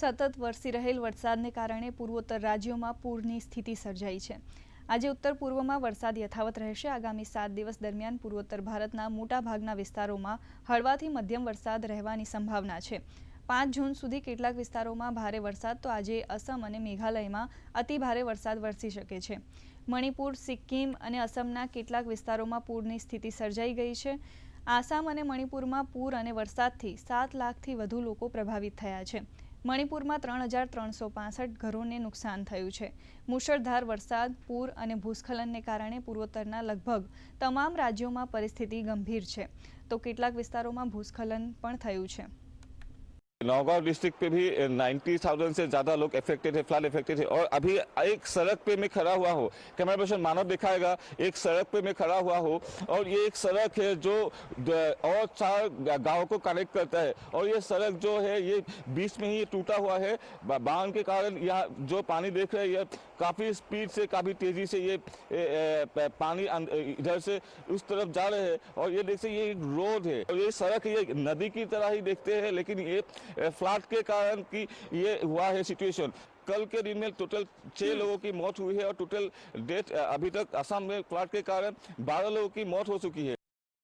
સતત વરસી રહેલ વરસાદને કારણે પૂર્વોત્તર રાજ્યોમાં પૂરની સ્થિતિ સર્જાઈ છે. આજે ઉત્તર પૂર્વમાં વરસાદ યથાવત રહેશે. આગામી સાત દિવસ દરમિયાન પૂર્વોત્તર ભારતના મોટાભાગના વિસ્તારોમાં હળવાથી મધ્યમ વરસાદ રહેવાની સંભાવના છે. પાંચ જૂન સુધી કેટલાક વિસ્તારોમાં ભારે વરસાદ, તો આજે અસમ અને મેઘાલયમાં અતિભારે વરસાદ વરસી શકે છે. મણિપુર, સિક્કિમ અને અસમના કેટલાક વિસ્તારોમાં પૂરની સ્થિતિ સર્જાઈ ગઈ છે. આસામ અને મણિપુરમાં પૂર અને વરસાદથી સાત લાખથી વધુ લોકો પ્રભાવિત થયા છે. મણિપુરમાં ત્રણ હજાર ત્રણસો પાસઠ ઘરોને નુકસાન થયું છે. મુશળધાર વરસાદ, પૂર અને ભૂસ્ખલનને કારણે પૂર્વોત્તરના લગભગ તમામ રાજ્યોમાં પરિસ્થિતિ ગંભીર છે. તો કેટલાક વિસ્તારોમાં ભૂસ્ખલન પણ થયું છે. नौगांव डिस्ट्रिक्ट पे भी नाइन्टी थाउज़ेंड से ज़्यादा लोग अफेक्टेड है फ्लड अफेक्टेड है। और अभी एक सड़क पे मैं खड़ा हुआ हूँ। कैमरा पर्सन मानव दिखाएगा, एक सड़क पे मैं खड़ा हुआ हूँ और ये एक सड़क है जो और चार गाँव को कनेक्ट करता है। और ये सड़क जो है, ये बीच में ही टूटा हुआ है। बाँध के कारण यहाँ जो पानी देख रहे हैं काफ़ी स्पीड से, काफ़ी तेज़ी से ये पानी इधर से उस तरफ़ जा रहे हैं। और ये देखते ये एक रोड है। और ये सड़क ये नदी की तरह ही देखते हैं, लेकिन ये फ्लड के कारण की ये हुआ है सिचुएशन कल के दिन में टोटल छः लोगों की मौत हुई है और टोटल डेथ अभी तक असम में फ्लड के कारण बारह लोगों की मौत हो चुकी है।